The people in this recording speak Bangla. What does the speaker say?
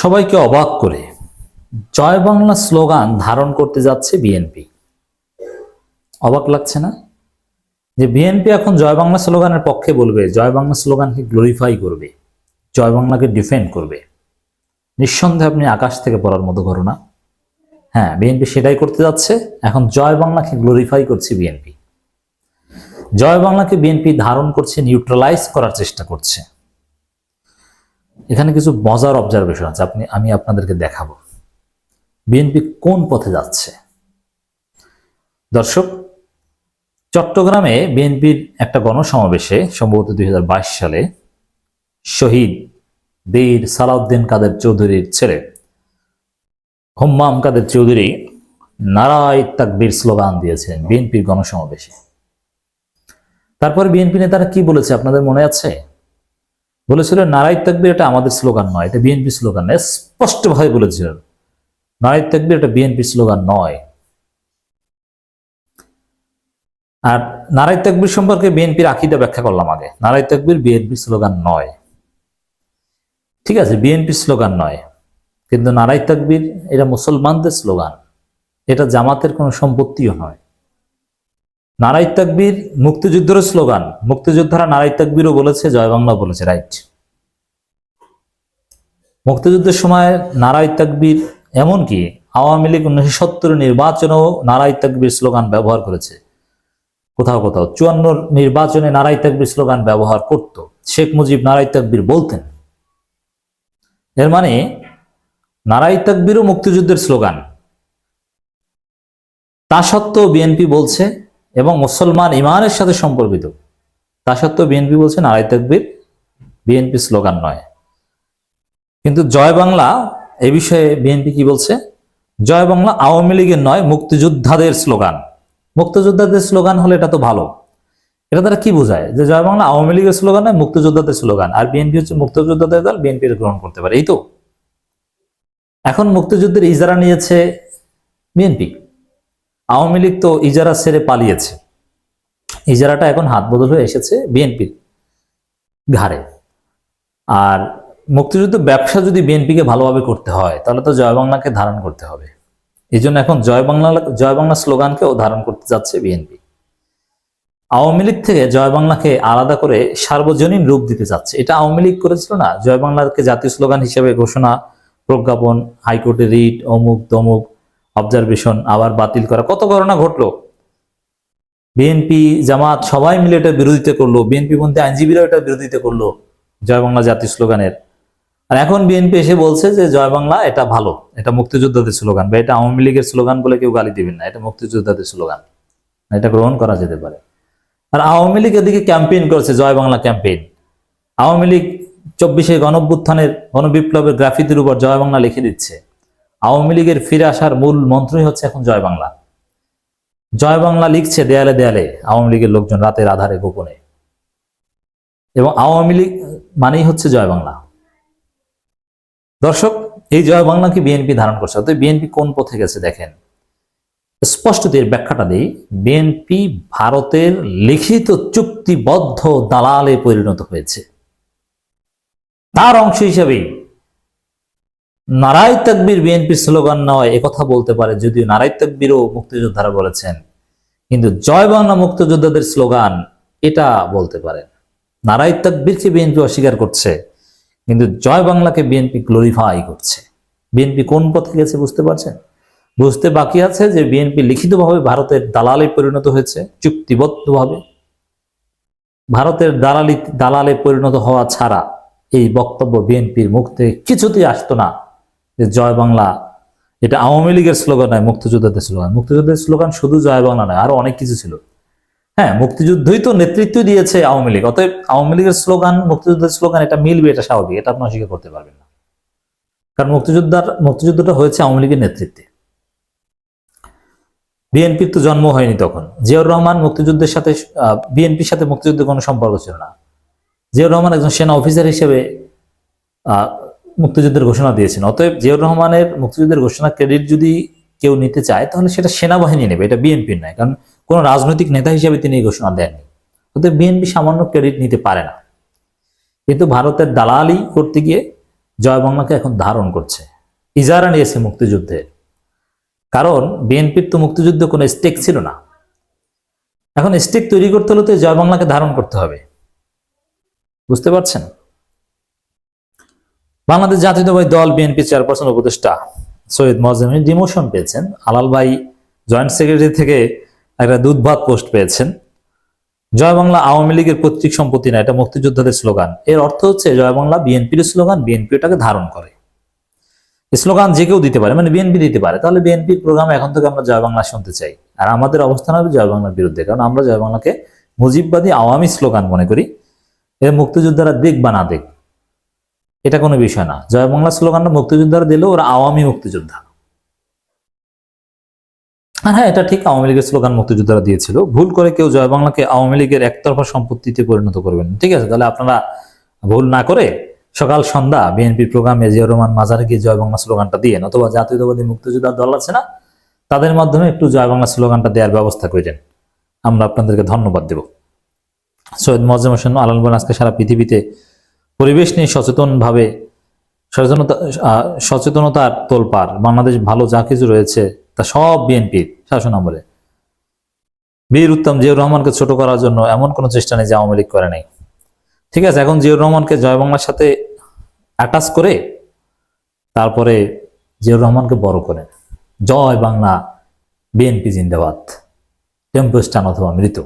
সবাইকে অবাক করে জয় বাংলা স্লোগান ধারণ করতে যাচ্ছে বিএনপি অবাক লাগছে না? যে বিএনপি এখন জয় বাংলা স্লোগানের পক্ষে বলবে, জয় বাংলা স্লোগানকে গ্লোরিফাই করবে, জয় বাংলাকে ডিফেন্ড করবে। নিঃসন্দেহে আপনি আকাশ থেকে পড়ার মতো ঘটনা। হ্যাঁ বিএনপি সেটাই করতে যাচ্ছে। এখন জয় বাংলাকে গ্লোরিফাই করছে বিএনপি জয় বাংলাকে বিএনপি ধারণ করছে নিউট্রালাইজ করার চেষ্টা করছে। এখানে কিছু মজার অবজারভেশন আছে, আপনি, আমি আপনাদেরকে দেখাবো। বিএনপি কোন পথে যাচ্ছে? দর্শক, চট্টগ্রামে বিএনপির একটা গণসমাবেশে সম্ভবত দুই সালে শহীদ বীর সালাউদ্দিন কাদের চৌধুরীর ছেলে হোম্মাম কাদের চৌধুরী নারায় তাকবীর স্লোগান দিয়েছেন বিএনপির গণসমাবেশে। তারপর বিএনপি নেতারা কি বলেছে আপনাদের মনে আছে? বলেছিল নারাই তাকবির এটা আমাদের স্লোগান নয়, এটা বিএনপি স্লোগান স্পষ্টভাবে বলেছিলেন নারাই তাকবির এটা বিএনপি স্লোগান নয়। আর নারাই তাকবির সম্পর্কে বিএনপির আকিদা ব্যাখ্যা করলাম আগে। নারাই তাকবির বিএনপি স্লোগান নয়। ঠিক আছে, বিএনপি স্লোগান নয়, কিন্তু নারাই তাকবির এটা মুসলমানদের স্লোগান। এটা জামাতের কোনো সম্পত্তিও নয়। নারাই তাকবীর মুক্তিযুদ্ধের স্লোগান। মুক্তিযোদ্ধারা নারাই তাকবীরও বলেছে, জয় বাংলা বলেছে, রাইট। মুক্তিযুদ্ধের সময় নারাই তাকবীর এমনকি আওয়ামী লীগ উনিশশো সত্তর নির্বাচনেও নারাই তাকবীর স্লোগান ব্যবহার করেছে। কোথাও কোথাও চুয়ান্ন নির্বাচনে নারাই তাকবীর স্লোগান ব্যবহার করত। শেখ মুজিব নারাই তাকবীর বলতেন। এর মানে নারাই তাকবীরও মুক্তিযুদ্ধের স্লোগান। তা সত্ত্বেও বিএনপি বলছে এবং মুসলমান ইমানের সাথে সম্পর্কিত। তা সত্ত্বেও বিএনপি বলছে নারাই তাকবীর, বিএনপি স্লোগান নয়। কিন্তু জয় বাংলা এই বিষয়ে বিএনপি কি বলছে? জয় বাংলা আওয়ামী লীগের নয়, মুক্তিযোদ্ধাদের স্লোগান। মুক্তিযোদ্ধাদের স্লোগান হলে এটা তো ভালো। এটা তারা কি বোঝায়? যে জয় বাংলা আওয়ামী লীগের স্লোগান নয়, মুক্তিযোদ্ধাদের স্লোগান। আর বিএনপি হচ্ছে মুক্তিযোদ্ধাদের দল, বিএনপি গ্রহণ করতে পারে। এই তো। এখন মুক্তিযুদ্ধের ইজারা নিয়েছে বিএনপি। আওয়ামী লীগ তো ইজারা ছেড়ে পালিয়েছে। ইজারাটা এখন হাত বদল হয়ে এসেছে বিএনপির ঘাড়ে। আর মুক্তিযুদ্ধ ব্যবসা যদি বিএনপিকে ভালোভাবে করতে হয়, তাহলে তো জয় বাংলাকে ধারণ করতে হবে। এই জন্য এখন জয় বাংলা জয় বাংলা স্লোগানকেও ধারণ করতে যাচ্ছে বিএনপি। আওয়ামী লীগ থেকে জয় বাংলাকে আলাদা করে সার্বজনীন রূপ দিতে যাচ্ছে। এটা আওয়ামী লীগ করেছিল না? জয় বাংলাকে জাতীয় স্লোগান হিসেবে ঘোষণা, প্রজ্ঞাপন, হাইকোর্টে রিট, অমুক, তমুক অবজারভেশন, আবার বাতিল করা। কত ঘটনা ঘটলো? বিএনপি জামাত সবাই মিলে এটা বিরোধিতা করল। বিএনপি পন্থী আইনজীবীরাও এটা বিরোধিতা করল জয় বাংলা জাতীয় স্লোগানের। আর এখন বিএনপি এসে বলছে যে জয় বাংলা এটা ভালো, এটা মুক্তিযোদ্ধাদের স্লোগান বা এটা আওয়ামী লীগের স্লোগান বলে কেউ গালি দিবেন না, এটা মুক্তিযোদ্ধাদের স্লোগান। এটা গ্রহণ করা যেতে পারে। আর আওয়ামী লীগ এদিকে ক্যাম্পেইন করেছে, জয় বাংলা ক্যাম্পেইন। আওয়ামী লীগ চব্বিশে গণভ্যুত্থানের গণবিপ্লবের গ্রাফিতির উপর জয় বাংলা লিখে দিচ্ছে। আওয়ামী লীগের ফিরে আসার মূল মন্ত্রই হচ্ছে এখন জয় বাংলা। জয় বাংলা লিখছে দেয়ালে দেয়ালে আওয়ামী লীগের লোকজন রাতের আধারে গোপনে। এবং আওয়ামী লীগ মানেই হচ্ছে জয় বাংলা। দর্শক, এই জয় বাংলাকে বিএনপি ধারণ করছে। অর্থাৎ বিএনপি কোন পথে গেছে দেখেন। স্পষ্ট এর ব্যাখ্যাটা দিই, বিএনপি ভারতের লিখিত চুক্তিবদ্ধ দালালে পরিণত হয়েছে। তার অংশ হিসেবেই নারাই তকবির বিএনপি স্লোগান নয় একথা বলতে পারে যদিও নারাই তকবিরও মুক্তিযোদ্ধারা বলেছেন। কিন্তু জয় বাংলা মুক্তিযোদ্ধাদের স্লোগান এটা বলতে পারেন নারাই তকবিরকে বিএনপি অস্বীকার করছে, কিন্তু জয় বাংলাকে বিএনপি গ্লোরিফাই করছে। বিএনপি কোন পথে গেছে বুঝতে পারছেন? বুঝতে বাকি আছে যে বিএনপি লিখিতভাবে ভারতের দালালে পরিণত হয়েছে, চুক্তিবদ্ধভাবে। ভারতের দালালি দালালে পরিণত হওয়া ছাড়া এই বক্তব্য বিএনপির মুখ থেকে কিছুতেই আসতো না। যে জয় বাংলা, এটা আওয়ামী লীগের স্লোগান নয়, মুক্তিযোদ্ধাদের স্লোগান। মুক্তিযোদ্ধাদের স্লোগান শুধু জয় বাংলা নয়, আরও অনেক কিছু ছিল। হ্যাঁ মুক্তিযুদ্ধই তো নেতৃত্ব দিয়েছে আওয়ামী লীগ, অতএব আওয়ামী লীগের স্লোগান মুক্তিযুদ্ধের স্লোগান এটা মিলবে, এটা স্বাভাবিক, এটা আপনি অস্বীকার করতে পারবেন না। কারণ মুক্তিযোদ্ধার, মুক্তিযুদ্ধটা হয়েছে আওয়ামী লীগের নেতৃত্বে। বিএনপির তো জন্ম হয়নি তখন। জিয়াউর রহমান মুক্তিযুদ্ধের সাথে বিএনপির সাথে মুক্তিযুদ্ধের কোনো সম্পর্ক ছিল না। জিয়াউর রহমান একজন সেনা অফিসার হিসেবে মুক্তিযুদ্ধের ঘোষণা দিয়েছেন। অতএব জিয়াউর রহমানের মুক্তিযুদ্ধের ঘোষণা ক্রেডিট যদি কেউ নিতে চায়, তাহলে সেটা সেনাবাহিনী নেবে। এটা বিএনপির নয় কারণ কোনো রাজনৈতিক নেতা হিসেবে তিনি এই ঘোষণা দেননি। অতএব বিএনপি সামান্য ক্রেডিট নিতে পারে না। কিন্তু ভারতের দালালি করতে গিয়ে জয় বাংলাকে এখন ধারণ করছে। ইজারা নিয়েছে মুক্তিযুদ্ধের কারণ বিএনপির তো মুক্তিযুদ্ধে কোনো স্টেক ছিল না। এখন স্টেক তৈরি করতে হলে তো জয় বাংলাকে ধারণ করতে হবে। বুঝতে পারছেন? বাংলাদেশ জাতীয়তাবাদী দল বিএনপি চেয়ারপারসন উপদেষ্টা সৈয়দ মজেম ডিমোশন পেয়েছেন। আলাল ভাই জয়েন্ট সেক্রেটারি থেকে একটা দুধভাত পোস্ট পেয়েছেন। জয় বাংলা আওয়ামী লীগের পৈতৃক সম্পত্তি না, এটা মুক্তিযোদ্ধাদের স্লোগান। এর অর্থ হচ্ছে জয় বাংলা বিএনপির স্লোগান, বিএনপি এটাকে ধারণ করে। স্লোগান যে কেউ দিতে পারে মানে বিএনপি দিতে পারে, তাহলে বিএনপির প্রোগ্রাম এখন থেকে আমরা জয় বাংলা শুনতে চাই। আর আমাদের অবস্থান হবে জয় বাংলার বিরুদ্ধে, কারণ আমরা জয় বাংলাকে মুজিববাদী আওয়ামী স্লোগান মনে করি। এর মুক্তিযোদ্ধারা দিক বা না দিক এটা কোনো বিষয় না। জয় বাংলা স্লোগানটা মুক্তিযোদ্ধারা দিলেও ওরা আওয়ামী মুক্তিযোদ্ধা। আর হ্যাঁ এটা ঠিক আওয়ামী লীগের স্লোগান মুক্তিযোদ্ধারা দিয়েছিল। ভুল করে কেউ জয় বাংলাকে আওয়ামী লীগের একতরফা সম্পত্তিতে পরিণত করবেন ঠিক আছে, তাহলে আপনারা ভুল না করে সকাল সন্ধ্যা বিএনপির প্রোগ্রামে জিয়াউর রহমান মাজারে গিয়ে জয় বাংলা স্লোগানটা দিয়ে অথবা জাতীয়তাবাদী মুক্তিযোদ্ধার দল আছে না, তাদের মাধ্যমে একটু জয় বাংলা স্লোগানটা দেওয়ার ব্যবস্থা করেন আমরা আপনাদেরকে ধন্যবাদ দেব। সৈয়দ মজম হোসেন আলালবান আজকে সারা পৃথিবীতে পরিবেশ নিয়ে সচেতনভাবে সচেতনতা সচেতনতার তোলপার বাংলাদেশ ভালো যা কিছু রয়েছে, তা সব বিএনপির, শাসন আমলে। বীর উত্তম জিয়াউর রহমানকে ছোট করার জন্য এমন কোনো চেষ্টা নেই যে আওয়ামী লীগ করে নাই। ঠিক আছে, এখন জিয়াউর রহমানকে জয় বাংলার সাথে অ্যাটাচ করে তারপরে জিয়াউর রহমানকে বড় করেন জয় বাংলা, বিএনপি জিন্দাবাদ। টেম্পোস্টান অথবা মৃত।